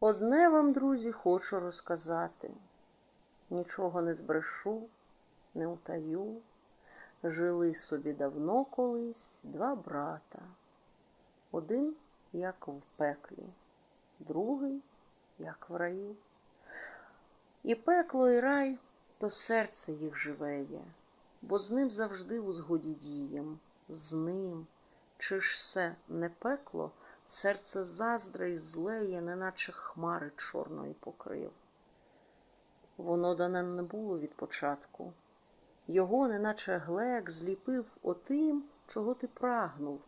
Одне вам, друзі, хочу розказати. Нічого не збрешу, не утаю. Жили собі давно колись два брата. Один, як в пеклі, другий, як в раю. І пекло, і рай то серце їх живеє, бо з ним завжди у згоді дієм, з ним. Чи ж се не пекло, серце заздра й злеє, неначе хмари чорної покрив. Воно дане не було від початку. Його, неначе глек, зліпив отим, чого ти прагнув,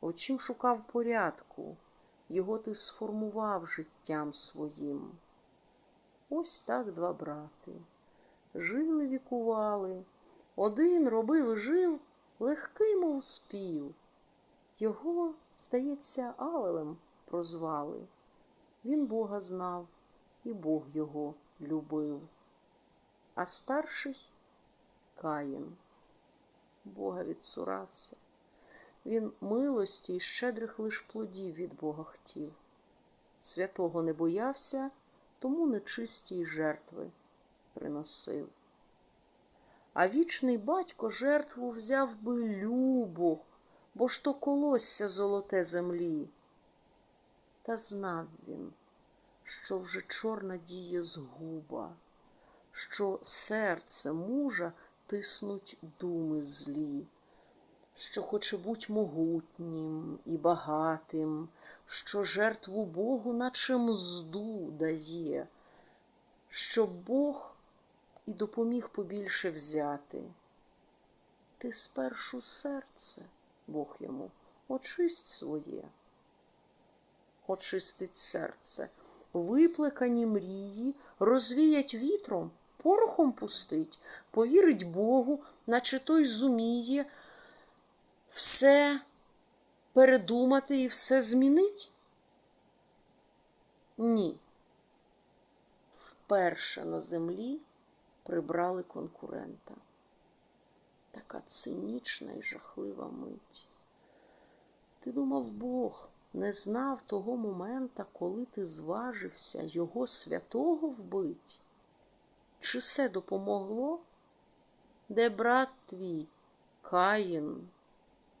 о шукав порядку, його ти сформував життям своїм. Ось так два брати. Жили, вікували, один робив і жив, легкий, мов спів. Його, здається, Авелем прозвали. Він Бога знав, і Бог його любив. А старший Каїн. Бога відсурався. Він милості й щедрих лиш плодів від Бога хотів. Святого не боявся, тому нечисті й жертви приносив. А вічний батько жертву взяв би любо, бо ж то колосся золоте землі. Та знав він, що вже чорна діє згуба, що серце мужа тиснуть думи злі, що хоче буть могутнім і багатим, що жертву Богу, наче мзду дає, що Бог і допоміг побільше взяти. Ти спершу серце, Бог йому, очисть своє, очистить серце, виплекані мрії, розвіять вітром, порохом пустить, повірить Богу, наче той зуміє все передумати і все змінить? Ні. Вперше на землі прибрали конкурента. Така цинічна і жахлива мить. Ти думав, Бог не знав того момента, коли ти зважився його святого вбить? Чи все допомогло? Де брат твій, Каїн?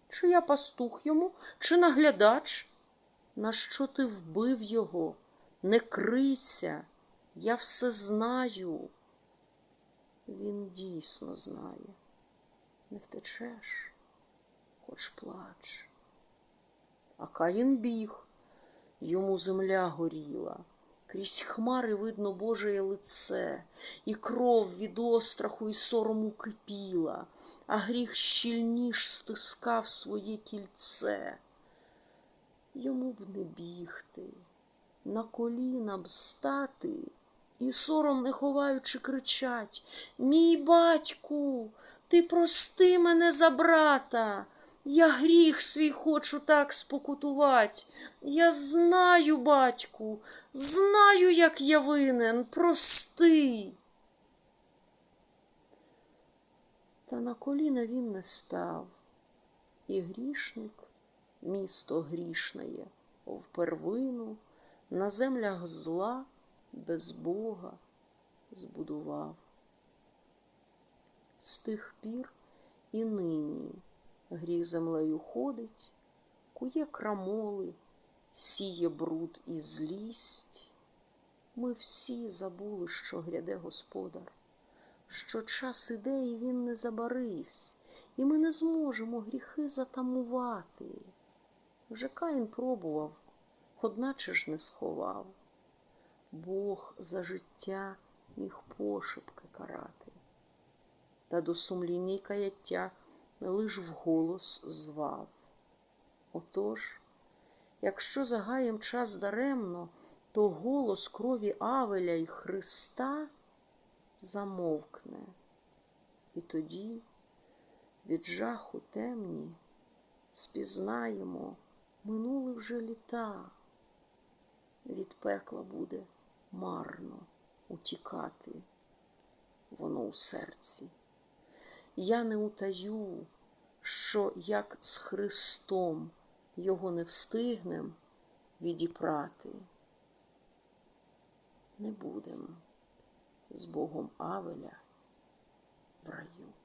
Чи я пастух йому, чи наглядач? На що ти вбив його? Не крийся, я все знаю. Він дійсно знає. Не втечеш, хоч плач. А Каїн біг, йому земля горіла. Крізь хмари видно Божеє лице, і кров від остраху і сорому кипіла, а гріх щільніш стискав своє кільце. Йому б не бігти, на коліна б стати, і сором не ховаючи, кричать Мій батьку, ти прости мене за брата. Я гріх свій хочу так спокутувати. Я знаю, батьку, знаю, як я винен, прости. Та на коліна він не став, і грішник, місто грішнеє, в первину, на землях зла без Бога збудував. З тих пір і нині гріх землею ходить, кує крамоли, сіє бруд і злість. Ми всі забули, що гряде господар, що час іде, і він не забарився, і ми не зможемо гріхи затамувати. Вже Каїн пробував, одначе ж не сховав. Бог за життя міг пошепки карати, та до сумління й каяття лиш вголос звав. Отож, якщо загаєм час даремно, то голос крові Авеля й Христа замовкне, і тоді від жаху темні спізнаємо, минули вже літа, від пекла буде марно утікати, воно у серці. Я не утаю, що як з Христом його не встигнем відіпрати. Не будемо з Богом Авеля в раю.